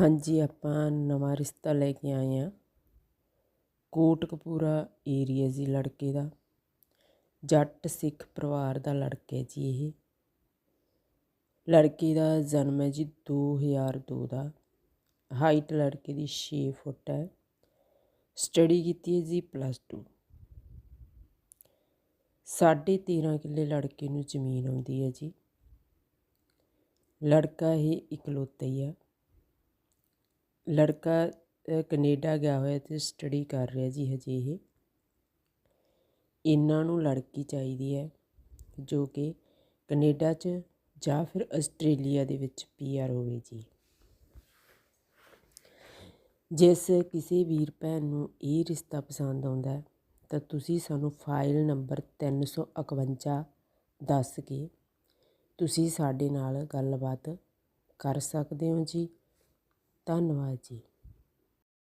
ਹਾਂਜੀ, ਆਪਾਂ ਨਵਾਂ ਰਿਸ਼ਤਾ ਲੈ ਕੇ ਆਏ ਹਾਂ। ਕੋਟਕਪੂਰਾ ਏਰੀਆ ਜੀ ਲੜਕੇ ਦਾ। ਜੱਟ ਸਿੱਖ ਪਰਿਵਾਰ ਦਾ ਲੜਕਾ ਜੀ ਇਹ। ਲੜਕੇ ਦਾ ਜਨਮ ਹੈ ਜੀ 2002 ਦਾ ਹਾਈਟ ਲੜਕੇ ਦੀ 6 ਫੁੱਟ ਹੈ। ਸਟੱਡੀ ਕੀਤੀ ਹੈ ਜੀ ਪਲੱਸ 2 ਸਾਢੇ 13 ਕਿੱਲੇ ਲੜਕੇ ਨੂੰ ਜ਼ਮੀਨ ਆਉਂਦੀ ਹੈ ਜੀ। ਲੜਕਾ ਇਹ ਇਕਲੌਤਾ ਹੀ ਹੈ। ਲੜਕਾ ਕਨੇਡਾ ਗਿਆ ਹੋਇਆ ਅਤੇ ਸਟੱਡੀ ਕਰ ਰਿਹਾ ਜੀ ਹਜੇ ਇਹ। ਇਹਨਾਂ ਨੂੰ ਲੜਕੀ ਚਾਹੀਦੀ ਹੈ, ਜੋ ਕਿ ਕਨੇਡਾ 'ਚ ਜਾਂ ਫਿਰ ਆਸਟ੍ਰੇਲੀਆ ਦੇ ਵਿੱਚ ਪੀਆਰ ਹੋਵੇ ਜੀ। ਜਿਸ ਕਿਸੇ ਵੀਰ ਭੈਣ ਨੂੰ ਇਹ ਰਿਸ਼ਤਾ ਪਸੰਦ ਆਉਂਦਾ ਹੈ, ਤਾਂ ਤੁਸੀਂ ਸਾਨੂੰ ਫਾਈਲ ਨੰਬਰ 351 ਦੱਸ ਕੇ ਤੁਸੀਂ ਸਾਡੇ ਨਾਲ ਗੱਲਬਾਤ ਕਰ ਸਕਦੇ ਹੋ ਜੀ। ਧੰਨਵਾਦ ਜੀ।